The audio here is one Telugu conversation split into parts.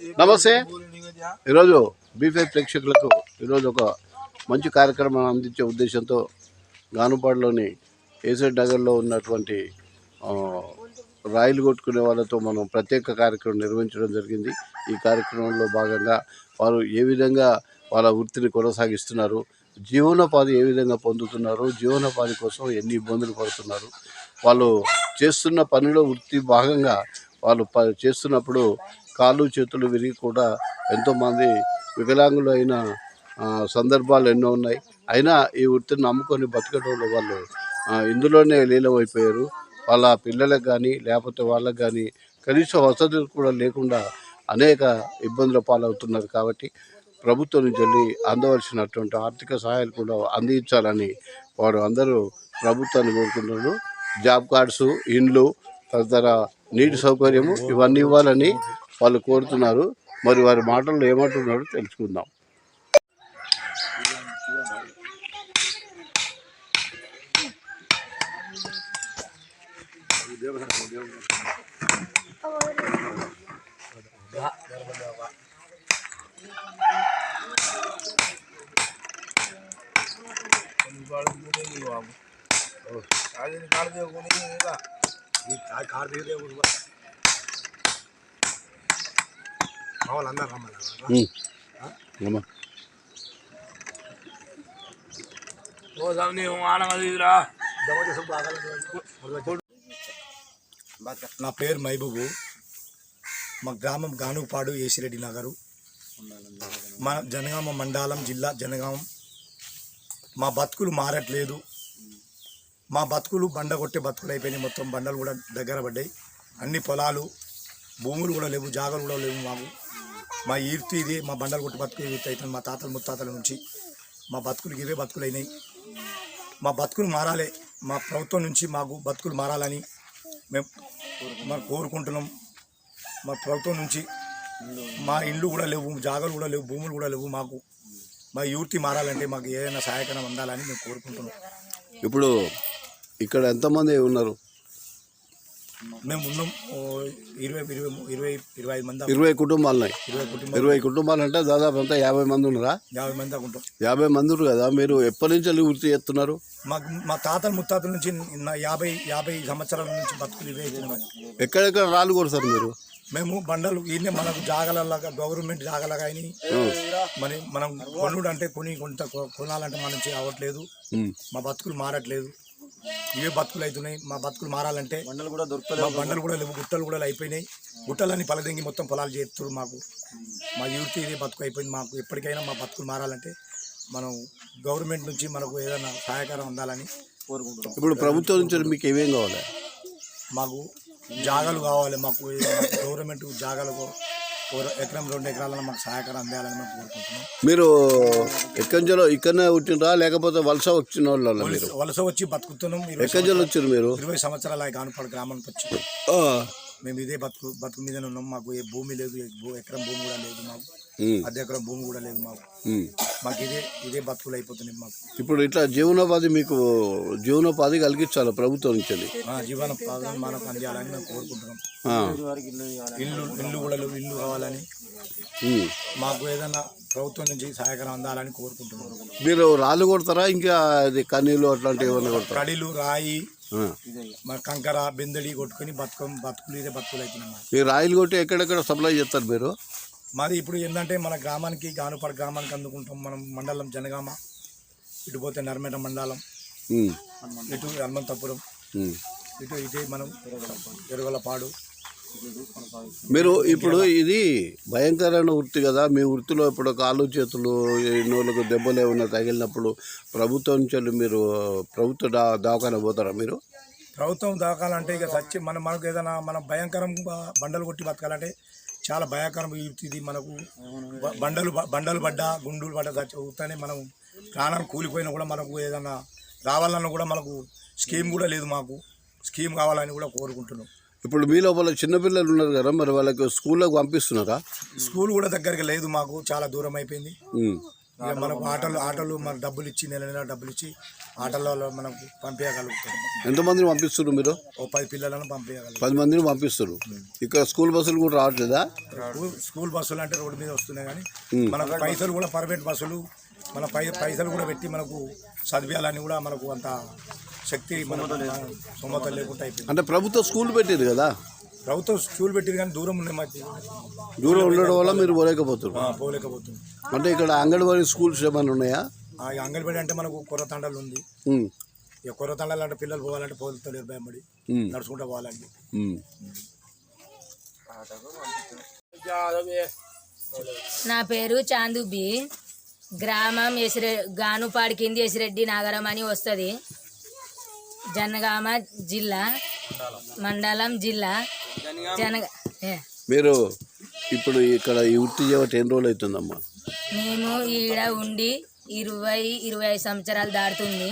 నమస్తే. ఈరోజు బీఫై ప్రేక్షకులకు ఈరోజు ఒక మంచి కార్యక్రమం అందించే ఉద్దేశంతో గానుపాడులోని ఏసెడ్ నగర్లో ఉన్నటువంటి రాయిలు కొట్టుకునే వాళ్ళతో మనం ప్రత్యేక కార్యక్రమం నిర్వహించడం జరిగింది. ఈ కార్యక్రమంలో భాగంగా వారు ఏ విధంగా వాళ్ళ వృత్తిని కొనసాగిస్తున్నారు జీవనోపాధి ఏ విధంగా పొందుతున్నారు జీవనోపాధి కోసం ఎన్ని ఇబ్బందులు పడుతున్నారు వాళ్ళు చేస్తున్న పనిలో వృత్తి భాగంగా వాళ్ళు ప చేస్తున్నప్పుడు కాళ్ళు చేతులు విరిగి కూడా ఎంతోమంది వికలాంగులు అయిన సందర్భాలు ఎన్నో ఉన్నాయి. అయినా ఈ వృత్తిని నమ్ముకొని బతకడంలో వాళ్ళు ఇందులోనే లీలమైపోయారు వాళ్ళ పిల్లలకు కానీ లేకపోతే వాళ్ళకు కానీ కనీస వసతులు కూడా లేకుండా అనేక ఇబ్బందుల పాలవుతున్నారు కాబట్టి ప్రభుత్వం నుంచి వెళ్ళి అందవలసినటువంటి ఆర్థిక సహాయాలు కూడా అందించాలని వారు అందరూ ప్రభుత్వాన్ని కోరుకుంటున్నారు. జాబ్ కార్డ్స్ ఇండ్లు తదితర నీటి సౌకర్యము ఇవన్నీ ఇవ్వాలని వాళ్ళు కోరుతున్నారు. మరి వారి మాటల్లో ఏమంటున్నారో తెలుసుకుందాం. నా పేరు మైబూబు మా గ్రామం గానుపాడు ఏసిరెడ్డి నగరు. మన జనగామ మండలం జిల్లా జనగాం. మా బతుకులు మారట్లేదు. మా బతుకులు బండ కొట్టే బతుకులు అయిపోయినాయి. మొత్తం బండలు కూడా దగ్గర పడ్డాయి. అన్ని పొలాలు భూములు కూడా లేవు జాగాలు కూడా లేవు మాకు. మా ఈర్తి ఇది మా బండలు కొట్టి బతుకు ఈర్తి మా తాతల ముత్తాతల నుంచి. మా బతుకులు ఇవే బతుకులు అయినాయి. మా బతుకులు మారాలి మా ప్రభుత్వం నుంచి మాకు బతుకులు మారాలని మేము మనం కోరుకుంటున్నాం. మా ప్రభుత్వం నుంచి మా ఇండ్లు కూడా లేవు జాగాలు కూడా లేవు భూములు కూడా లేవు మాకు. మా యూర్తి మారాలంటే మాకు ఏదైనా సహాయకరం అందాలని మేము కోరుకుంటున్నాం. ఇప్పుడు ఇక్కడ ఎంతమంది ఉన్నారు? మేము ఉన్నాం ఇరవై ఇరవై ఇరవై ఇరవై ఐదు మంది ఇరవై కుటుంబాలు ఇరవై కుటుంబం ఇరవై కుటుంబాలు అంటే దాదాపు అంతా యాభై మంది ఉన్నారా? యాభై మంది దాకా ఉంటాం. యాభై మంది ఉన్నారు కదా మీరు ఎప్పటి నుంచి వెళ్ళి వృత్తి చేస్తున్నారు? మాకు మా తాతల ముత్తాతల నుంచి నా యాభై యాభై సంవత్సరాల నుంచి బతుకులు ఇవే ఎక్కడెక్కడ రాళ్ళు కొడతారు మీరు? మేము బండలు ఈయన మనకు జాగలలాగా గవర్నమెంట్ జాగలాగా అయినాయి. మరి మనం కొనుడు అంటే కొని కొంత కొనాలంటే మనం అవ్వట్లేదు. మా బతుకులు మారట్లేదు. ఇవే బతుకులు అవుతున్నాయి. మా బతుకులు మారాలంటే బండలు కూడా దొరుకుతాయి మా బండలు కూడా లేవు గుట్టలు కూడా అయిపోయినాయి. గుట్టలన్నీ పలదెంగి మొత్తం పొలాలు చేస్తున్నారు మాకు. మా యూత్ ఇదే బతుకు అయిపోయింది. మాకు ఎప్పటికైనా మా బతుకులు మారాలంటే మనం గవర్నమెంట్ నుంచి మనకు ఏదైనా సహాయకారం అందాలని కోరుకుంటున్నాం. ఇప్పుడు ప్రభుత్వం నుంచి మీకు ఏమేం కావాలి? మాకు జాగాలు కావాలి. మాకు గవర్నమెంట్ జాగాలకు ఎకరం రెండు ఎకరాలను మాకు సహాయకారం అందాలని మేము కోరుకుంటున్నాం. మీరు ఎక్కడి నుంచో ఇక్కడనే పుట్టినరా లేకపోతే వలస వచ్చిన వాళ్ళు మీరు? వలస- వచ్చి బతుకుతున్నాం. ఎక్కడి నుంచి వచ్చారు మీరు? ఇరవై సంవత్సరాల గానుపాడు గ్రామానికి వచ్చి. మేము ఇదే బతుకు బతుకు మీదనే ఉన్నాం. మాకు ఏ భూమి లేదు ఎకరం భూమి కూడా లేదు మాకు. అర్ధ ఎకరం భూమి కూడా లేదు మాకు. మాకు ఇదే ఇదే బతుకులు అయిపోతున్నాయి మాకు. ఇప్పుడు ఇట్లా జీవనోపాధి మీకు జీవనోపాధి కలిగించాలి ప్రభుత్వం నుంచి వెళ్ళి. ఆ జీవన పాలన మనకు అందియాలని మేము కోరుకుంటున్నాం. ఇల్లు ఇల్లు కూడా ఇల్లు కావాలని. మాకు ఏదైనా ప్రభుత్వం నుంచి సహాయకరం అందాలని కోరుకుంటున్నాం. మీరు రాళ్ళు కొడతారా? ఇంకా అది కన్నీళ్ళు అట్లాంటివి ఏమైనా కొడతారా? కడిలు రాయి కంకర బెందడి కొట్టుకొని బతుకం బతుకులు ఇదే బతుకులు అవుతున్నాయి మాకు. మీరు రాయిలు కొట్టి ఎక్కడెక్కడ సప్లై చేస్తారు మీరు? మాది ఇప్పుడు ఏంటంటే మన గ్రామానికి గానుపాడు గ్రామానికి అందుకుంటాం మనం మండలం జనగామ ఇటు పోతే నర్మేట మండలం. ఇటు హనుమంతపురం. ఇటు ఇటే మనం ఎరుగలపాడు మీరు ఇప్పుడు ఇది భయంకరమైన వృత్తి కదా మీ వృత్తిలో ఇప్పుడు కాళ్ళు చేతులు ఎన్నోళ్ళకు దెబ్బలు ఏమైనా తగిలినప్పుడు ప్రభుత్వం నుంచి మీరు ప్రభుత్వ దా దవాఖాన పోతారా మీరు ప్రభుత్వం దాకాలంటే ఇక సత్య మనం మనకు ఏదైనా మనం భయంకరం బండలు కొట్టి బతకాలంటే చాలా భయంకరం ఇది మనకు. బండలు బండలు పడ్డా గుండులు పడ్డా చచ్చి అవుతానే మనం ప్రాణం కూలిపోయినా కూడా మనకు ఏదైనా రావాలన్నా కూడా మనకు స్కీమ్ కూడా లేదు మాకు. స్కీమ్ కావాలని కూడా కోరుకుంటున్నాం. ఇప్పుడు మీ లోపల చిన్నపిల్లలు ఉన్నారు కదా మరి వాళ్ళకి స్కూల్లోకి పంపిస్తున్నారా? స్కూల్ కూడా దగ్గరికి లేదు మాకు చాలా దూరం అయిపోయింది. మనకు ఆటోలు ఆటోలు మన డబ్బులు ఇచ్చి నెల నెల డబ్బులు ఇచ్చి ఆటోలలో మనకు పంపించగలుగుతాం ఎంతమందిని పంపిస్తారు మీరు? ఓ పది పిల్లలను పంపించగలుగుతాం పది మందిని పంపిస్తారు ఇక్కడ స్కూల్ బస్సులు కూడా రావట్లేదా? స్కూల్ స్కూల్ బస్సులు అంటే రోడ్డు మీద వస్తున్నాయి కానీ. మనకు పైసలు కూడా ప్రైవేట్ బస్సులు మన పై పైసలు కూడా పెట్టి మనకు చదివేయాలని కూడా మనకు అంత శక్తి మన సొమ్మత లేకుండా అయిపోయింది. అంటే ప్రభుత్వ స్కూల్ పెట్టింది కదా? ప్రభుత్వం స్కూల్ పెట్టింది కానీ దూరం ఉన్నాయి మాకు. దూరం ఉండడం వల్ల మీరు పోలేకపోతారు ఆ, పోలేకపోతుంది అంటే ఇక్కడ అంగన్వాడీ స్కూల్స్ ఏమైనా ఉన్నాయా? అంగన్వాడీ అంటే మనకు కొర్రతండలు ఉంది. ఇక కొర్రతండలు అంటే పిల్లలు పోవాలంటే పోలుతలేరు భయపడి నడుచుకుంటూ పోవాలండి. నా పేరు చాందుబి గ్రామం ఎసిరె గానుపాడి కింది ఎసిరెడ్డి నగరం అని వస్తుంది. జనగామ జిల్లా మండలం జిల్లా. జనగ. మీరు ఇప్పుడు ఇక్కడ ఈ వృత్తి చేయబట్టి ఎన్ని రోజులు అవుతుందమ్మా? మేము ఈడ ఉండి ఇరవై ఇరవై ఐదు సంవత్సరాలు దాటుతుంది.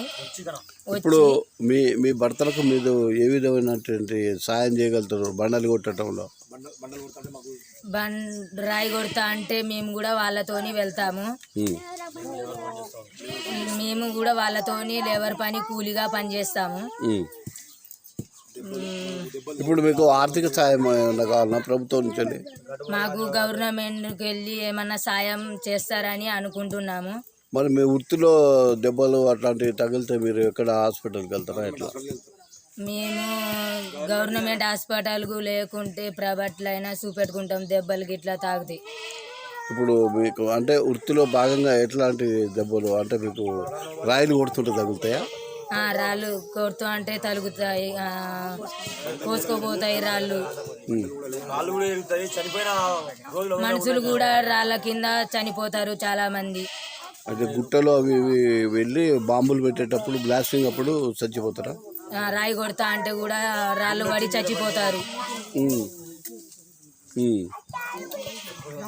ఇప్పుడు మీ మీ భర్తలకు మీరు ఏ విధమైనటువంటి సాయం చేయగలుగుతారు బండలు కొట్టడంలో? రాయి కొడతా అంటే మేము కూడా వాళ్ళతోని వెళ్తాము. మేము కూడా వాళ్ళతోని లేబర్ పని కూలిగా పనిచేస్తాము. ఇప్పుడు మీకు ఆర్థిక సాయం ఏమన్నా కావాలన్నా ప్రభుత్వం నుంచి? మాకు గవర్నమెంట్కి వెళ్ళి ఏమన్నా సాయం చేస్తారని అనుకుంటున్నాము. మరి మీ వృత్తిలో దెబ్బలు అట్లాంటివి తగిలితే మీరు ఎక్కడ హాస్పిటల్కి వెళ్తారా ఎట్లా? మేము గవర్నమెంట్ హాస్పిటల్కు లేకుంటే ప్రైవేట్లో అయినా చూపెట్టుకుంటాం దెబ్బలు గిట్లా తాగుతాయి ఇప్పుడు మీకు అంటే వృత్తిలో భాగంగా ఎట్లాంటి దెబ్బలు అంటే మీకు రాయిలు కొడుతుంటే తగులుతాయా? రాళ్ళు కొడుతూ అంటే తలుగుతాయి ఆ, కోసుకోపోతాయి రాళ్ళు. మనుషులు కూడా రాళ్ళ కింద చనిపోతారు చాలా మంది. అయితే గుట్టలో అవి ఇవి వెళ్ళి బాంబులు పెట్టేటప్పుడు బ్లాస్టింగ్ అప్పుడు చచ్చిపోతారా? ఆ, రాయి కొడతా అంటే కూడా రాళ్ళు పడి చచ్చిపోతారు.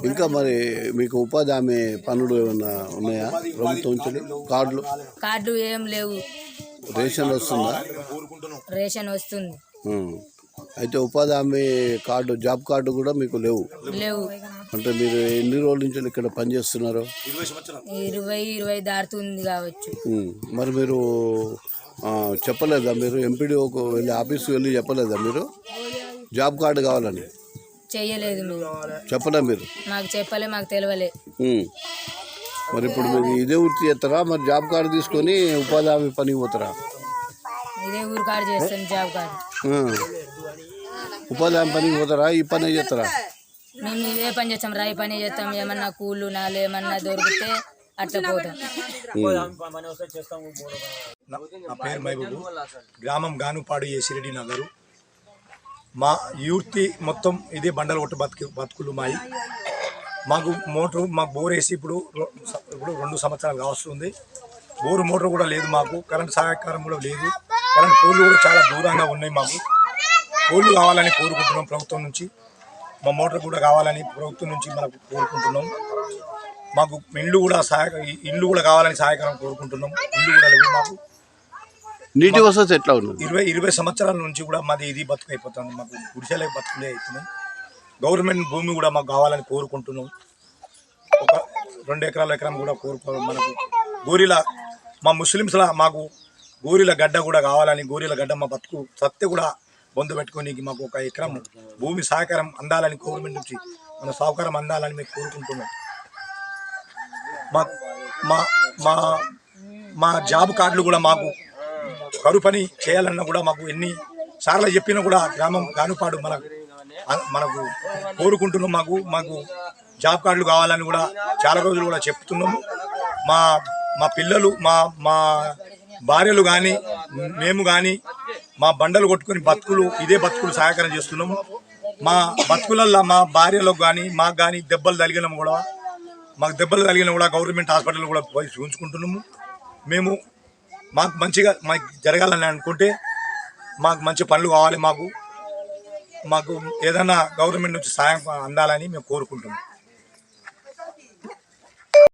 ఇంకా మరి మీకు ఉపాధి హామీ పనులు ఏమన్నా ఉన్నాయా? ప్రభుత్వం కార్డులు? కార్డులు ఏం లేవు. రేషన్ వస్తుందా? రేషన్ వస్తుంది. అయితే ఉపాధి హామీ కార్డు జాబ్ కార్డు కూడా మీకు లేవు? లేవు. అంటే మీరు ఎన్ని రోజుల నుంచి ఇక్కడ పనిచేస్తున్నారు ఇరవై ఇరవై దాటుతుంది కావచ్చు. మరి మీరు చెప్పలేదా మీరు? ఎంపీడీఓకు వెళ్ళి ఆఫీస్కి వెళ్ళి చెప్పలేదా మీరు? జాబ్ కార్డు కావాలని? చెయ్యలేదు మేము చెప్పలే మీరు? మాకు చెప్పలే మాకు తెలియలే. మరి ఇప్పుడు మీరు ఇదే వృత్తి చేస్తారా? మరి జాబ్ కార్డు తీసుకొని ఉపాధి హామీ పనికి పోతారా? ఇదే ఊరు కాడ చేస్తాం జాబ్ కార్డు. ఉపాధి హామీ పనికి పోతారా? ఈ పని చేస్తారా? మేము ఇదే పని చేస్తాం. రాయి పని చేస్తాం. ఏమన్నా కూళ్ళు నాలు ఏమన్నా దొరికితే అట్లా పోతాం. నా నా పేరు మహబూబు. గ్రామం గానుపాడు ఏసిరెడ్డి నగరు. మా యూర్తి మొత్తం ఇదే బండలు కొట్టు బతుకు బతుకులు మాయి. మాకు మోటారు మాకు బోర్ వేసి ఇప్పుడు ఇప్పుడు రెండు సంవత్సరాలు కావస్తుంది బోరు మోటార్ కూడా లేదు మాకు. కరెంట్ సహకారం కూడా లేదు. కరెంట్ పోల్లు కూడా చాలా దూరంగా ఉన్నాయి మాకు. పోల్లు కావాలని కోరుకుంటున్నాం ప్రభుత్వం నుంచి. మా మోటార్ కూడా కావాలని ప్రభుత్వం నుంచి మనకు కోరుకుంటున్నాం. మాకు ఇండ్లు కూడా సహాయక ఇండ్లు కూడా కావాలని సహాయకరం కోరుకుంటున్నాం. ఇండ్లు కూడా లేవు మాకు. నీటి వసతి ఎట్లా ఉన్నది ఇరవై ఇరవై సంవత్సరాల నుంచి కూడా మాది ఇది బతుకు అయిపోతుంది మాకు గుడిసెలే బతుకులే అవుతున్నాయి. గవర్నమెంట్ భూమి కూడా మాకు కావాలని కోరుకుంటున్నాం. ఒక రెండు ఎకరాల ఎకరం కూడా కోరుకో మనకు గోరిల మా ముస్లిమ్స్లా మాకు గోరిల గడ్డ కూడా కావాలని గోరిల గడ్డ మా బతుకు సత్య కూడా బొందు పెట్టుకోనికి మాకు ఒక ఎకరం భూమి సహకారం అందాలని గవర్నమెంట్ నుంచి మన సహకారం అందాలని మేము కోరుకుంటున్నాం. మా మా మా మా జాబ్ కార్డులు కూడా మాకు కరువు పని చేయాలన్నా కూడా మాకు ఎన్ని సార్లు చెప్పినా కూడా గ్రామం గానుపాడు మనకు మనకు కోరుకుంటున్నాం మాకు మాకు జాబ్ కార్డులు కావాలని కూడా చాలా రోజులు కూడా చెప్తున్నాము. మా మా పిల్లలు మా మా భార్యలు కానీ మేము కానీ మా బండలు కొట్టుకొని బతుకులు ఇదే బతుకులు సహకారం చేస్తున్నాము. మా బతుకులల్లో మా భార్యలకు కానీ మాకు కానీ దెబ్బలు తగిలిన కూడా మాకు దెబ్బలు తగిలిన కూడా గవర్నమెంట్ హాస్పిటల్ కూడా పోయి చూపించుకుంటున్నాము మేము మాకు మంచిగా మాకు జరగాలని అనుకుంటే మాకు మంచి పనులు కావాలి మాకు. మాకు ఏదైనా గవర్నమెంట్ నుంచి సాయం అందాలని మేము కోరుకుంటున్నాం.